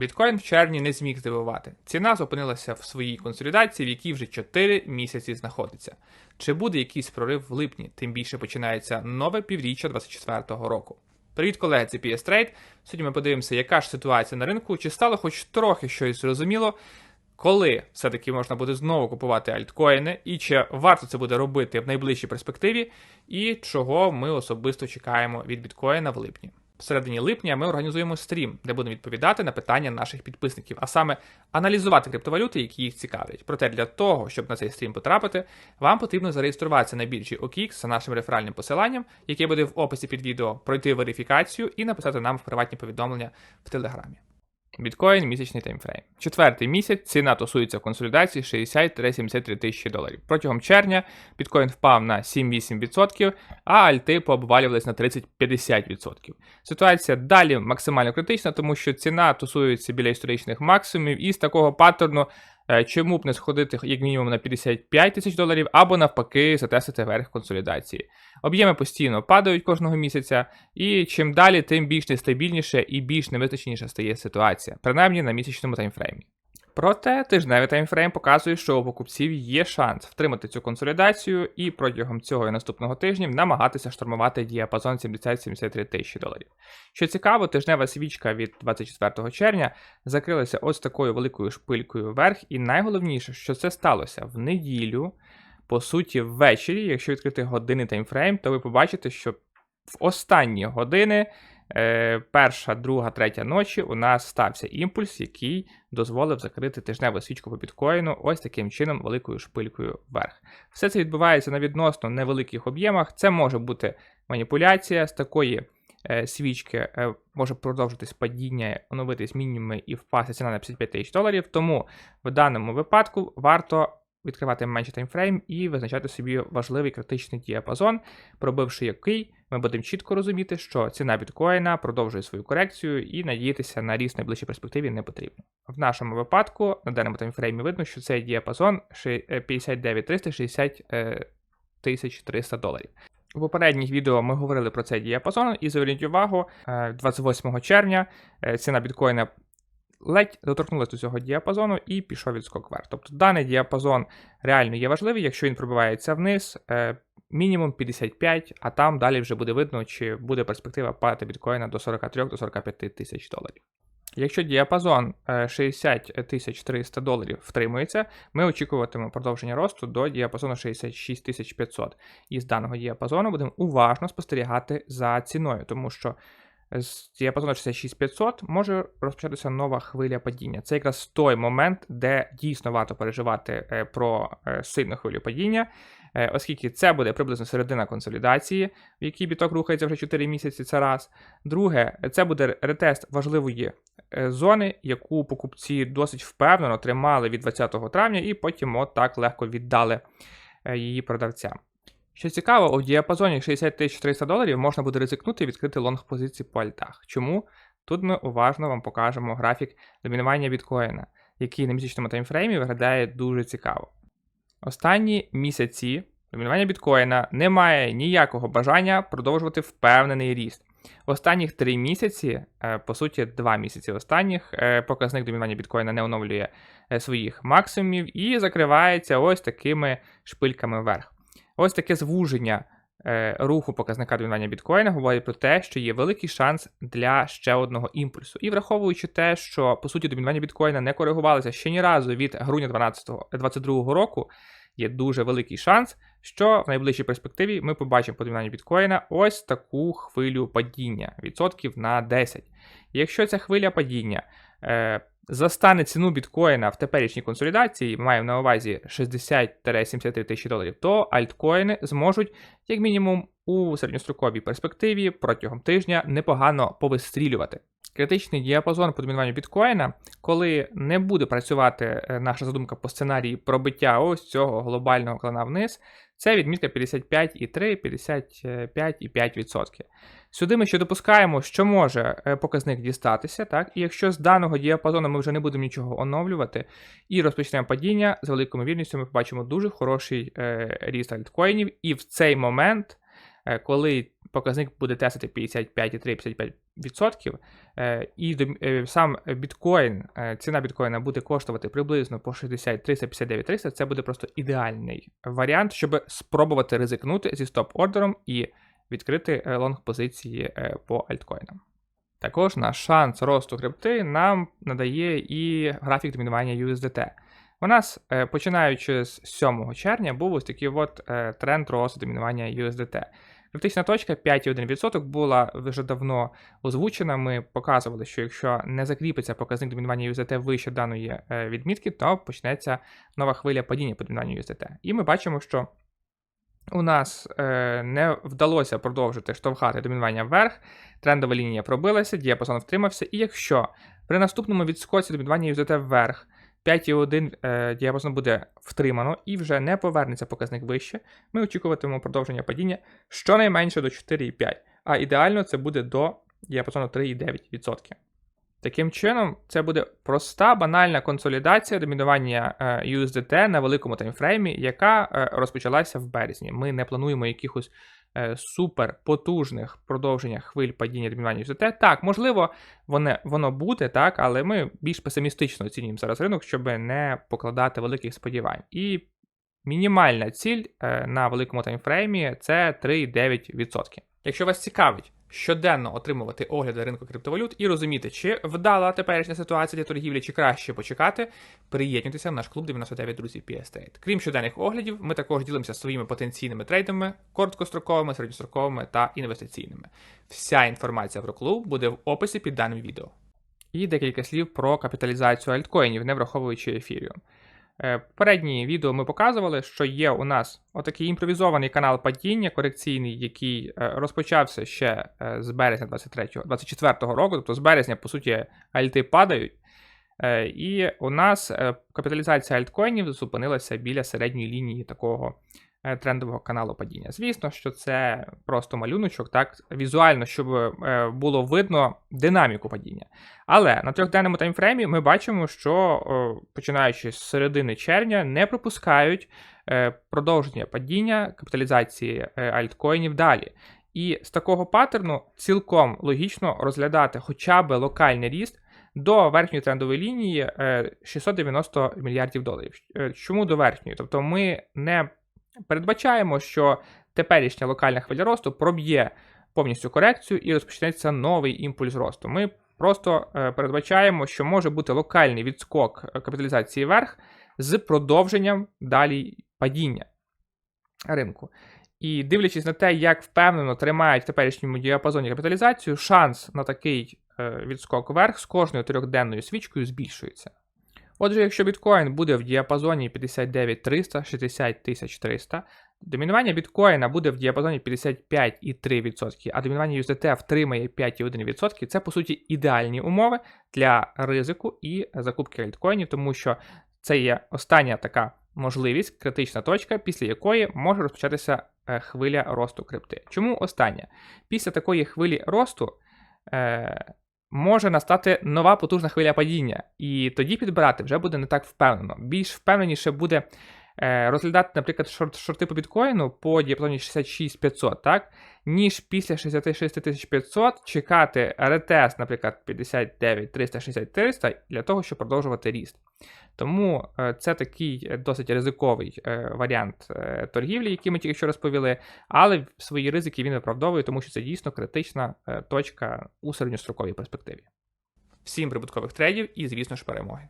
Біткоін в червні не зміг здивувати. Ціна зупинилася в своїй консолідації, в якій вже 4 місяці знаходиться. Чи буде якийсь прорив в липні? Тим більше починається нове півріччя 2024 року. Привіт, колеги, це PS Trade. Сьогодні ми подивимося, яка ж ситуація на ринку, чи стало хоч трохи щось зрозуміло, коли все-таки можна буде знову купувати альткоїни, і чи варто це буде робити в найближчій перспективі, і чого ми особисто чекаємо від біткоїна в липні. В середині липня ми організуємо стрім, де будемо відповідати на питання наших підписників, а саме аналізувати криптовалюти, які їх цікавлять. Проте для того, щоб на цей стрім потрапити, вам потрібно зареєструватися на біржі OKX за нашим реферальним посиланням, яке буде в описі під відео, пройти верифікацію і написати нам в приватні повідомлення в телеграмі. Біткоін місячний таймфрейм. Четвертий місяць ціна тусується консолідації 60-73 тисячі доларів. Протягом червня біткоін впав на 7-8%, а альти пообвалювались на 30-50%. Ситуація далі максимально критична, тому що ціна тусується біля історичних максимумів, і з такого паттерну чому б не сходити як мінімум на 55 тисяч доларів, або навпаки затестити верх консолідації. Об'єми постійно падають кожного місяця, і чим далі, тим більш нестабільніше і більш невизначеніша стає ситуація, принаймні на місячному таймфреймі. Проте тижневий таймфрейм показує, що у покупців є шанс втримати цю консолідацію і протягом цього і наступного тижня намагатися штурмувати діапазон 70-73 тисячі доларів. Що цікаво, тижнева свічка від 24 червня закрилася ось такою великою шпилькою вверх, і найголовніше, що це сталося в неділю. По суті, ввечері, якщо відкрити годинний таймфрейм, то ви побачите, що в останні години, е, перша, друга, третя ночі, у нас стався імпульс, який дозволив закрити тижневу свічку по біткоїну ось таким чином, великою шпилькою вверх. Все це відбувається на відносно невеликих об'ємах. Це може бути маніпуляція з такої. е, Свічки е, може продовжитись падіння, оновитись мінімуми і впасти ціна на 55 тисяч доларів. Тому в даному випадку варто відкривати менший таймфрейм і визначати собі важливий критичний діапазон, пробивши який ми будемо чітко розуміти, що ціна біткоїна продовжує свою корекцію і надіятися на ріст найближчій перспективі не потрібно. В нашому випадку на даному таймфреймі видно, що цей діапазон ши- е, 59 360 е, 300 доларів. У попередніх відео ми говорили про цей діапазон, і зверніть увагу, е, 28 червня е, ціна біткоїна ледь доторкнулася до цього діапазону і пішов відскок вверх. Тобто даний діапазон реально є важливий, якщо він пробивається вниз, е, мінімум 55, а там далі вже буде видно, чи буде перспектива падати біткоїна до 43-45 тисяч доларів. Якщо діапазон е, 60 тисяч 300 доларів втримується, ми очікуватимемо продовження росту до діапазону 66 500. І з даного діапазону будемо уважно спостерігати за ціною, тому що діапазону 66500 може розпочатися нова хвиля падіння. Це якраз той момент, де дійсно варто переживати е, про е, сильну хвилю падіння, е, оскільки це буде приблизно середина консолідації, в якій біток рухається вже 4 місяці. Це раз. Друге, це буде ретест важливої е, зони, яку покупці досить впевнено тримали від 20 травня, і потім от так легко віддали е, її продавцям. Що цікаво, у діапазоні 60 300 доларів можна буде ризикнути і відкрити лонг позиції по альтах. Чому? Тут ми уважно вам покажемо графік домінування біткоїна, який на місячному таймфреймі виглядає дуже цікаво. Останні місяці домінування біткоїна не має ніякого бажання продовжувати впевнений ріст. Останніх три місяці, е, по суті, два місяці останніх, е, показник домінування біткоїна не оновлює е, своїх максимумів і закривається ось такими шпильками вверх. Ось таке звуження е, руху показника домінування біткоїна говорить про те, що є великий шанс для ще одного імпульсу. І враховуючи те, що по суті домінування біткоїна не коригувалося ще ні разу від грудня 2022 року, є дуже великий шанс, що в найближчій перспективі ми побачимо по домінуванню біткоїна ось таку хвилю падіння відсотків на 10. І якщо ця хвиля падіння е, застане ціну біткоїна в теперішній консолідації, маємо на увазі 60-73 тисячі доларів, то альткоїни зможуть, як мінімум, у середньостроковій перспективі протягом тижня непогано повистрілювати. Критичний діапазон по домінуванню біткоїна, коли не буде працювати е, наша задумка по сценарії пробиття ось цього глобального клана вниз, це відмітка 55,3, 55,5%. Сюди ми ще допускаємо, що може е, показник дістатися, так? І якщо з даного діапазону ми вже не будемо нічого оновлювати і розпочнемо падіння, з великою ймовірністю ми побачимо дуже хороший е, ріст альткоїнів, і в цей момент коли показник буде тестити 55,3-55%, е, і е, сам біткоін, е, ціна біткоїна буде коштувати приблизно по 60 359 300, це буде просто ідеальний варіант, щоб спробувати ризикнути зі стоп-ордером і відкрити е, лонг позиції е, по альткоїнам. Також на шанс росту крипти нам надає і графік домінування USDT. У нас, е, починаючи з 7 червня, був ось такий от е, тренд росту домінування USDT. Критична точка 5,1% була вже давно озвучена. Ми показували, що якщо не закріпиться показник домінування USDT вище даної е, відмітки, то почнеться нова хвиля падіння по домінуванню USDT. І ми бачимо, що у нас не вдалося продовжити штовхати домінування вверх, трендова лінія пробилася, діапазон втримався, і якщо при наступному відскоці домінування USDT вверх 5,1 е, діапазон буде втримано і вже не повернеться показник вище, ми очікуватимемо продовження падіння щонайменше до 4,5, а ідеально це буде до діапазону 3,9%. Таким чином, це буде проста банальна консолідація домінування е, USDT на великому таймфреймі, яка е, розпочалася в березні. Ми не плануємо якихось е, супер потужних продовження хвиль падіння домінування USDT. Так, можливо, воно, воно буде, так, але ми більш песимістично оцінюємо зараз ринок, щоб не покладати великих сподівань. І мінімальна ціль е, на великому таймфреймі це 3,9%. Якщо вас цікавить щоденно отримувати огляди ринку криптовалют і розуміти, чи вдала теперішня ситуація для торгівлі, чи краще почекати, приєднуйтеся в наш клуб 99 друзів PS. Крім щоденних оглядів, ми також ділимося своїми потенційними трейдами, короткостроковими, середньостроковими та інвестиційними. Вся інформація про клуб буде в описі під даним відео. І декілька слів про капіталізацію альткоїнів, не враховуючи ефіріум. Е, Попередні відео ми показували, що є у нас отакий імпровізований канал падіння корекційний, який е, розпочався ще е, з березня 23 24 року, тобто з березня, по суті, альти падають. Е, І у нас е, капіталізація альткоїнів зупинилася біля середньої лінії такого е, трендового каналу падіння. Звісно, що це просто малюночок, так візуально, щоб е, було видно динаміку падіння. Але на трьохденному таймфреймі ми бачимо, що починаючи з середини червня не пропускають е, продовження падіння капіталізації е, альткоїнів далі. І з такого паттерну цілком логічно розглядати хоча б локальний ріст до верхньої трендової лінії е, 690 мільярдів доларів. Е, Чому до верхньої? Тобто ми не передбачаємо, що теперішня локальна хвиля росту проб'є повністю корекцію і розпочнеться новий імпульс росту. Ми просто е, передбачаємо, що може бути локальний відскок е, капіталізації вверх з продовженням далі падіння ринку. І дивлячись на те, як впевнено тримають в теперішньому діапазоні капіталізацію, шанс на такий е, відскок вверх з кожною трьохденною свічкою збільшується. Отже, якщо біткоін буде в діапазоні 59 300, 60 300, домінування біткоїна буде в діапазоні 55,3%, а домінування USDT втримає 5,1%, це по суті ідеальні умови для ризику і закупки альткоїнів, тому що це є остання така можливість, критична точка, після якої може розпочатися е, хвиля росту крипти. Чому остання? Після такої хвилі росту е, може настати нова потужна хвиля падіння, і тоді підбирати вже буде не так впевнено. Більш впевненіше буде е, розглядати, наприклад, шорт, шорти по біткоїну по діапазоні 66500, так? Ніж після 66500 чекати ретест, наприклад, 59 360 300 для того, щоб продовжувати ріст. Тому е, це такий е, досить ризиковий е, варіант торгівлі, який ми тільки що розповіли, але свої ризики він виправдовує, тому що це дійсно критична точка у середньостроковій перспективі. Всім прибуткових трейдів і, звісно ж, перемоги.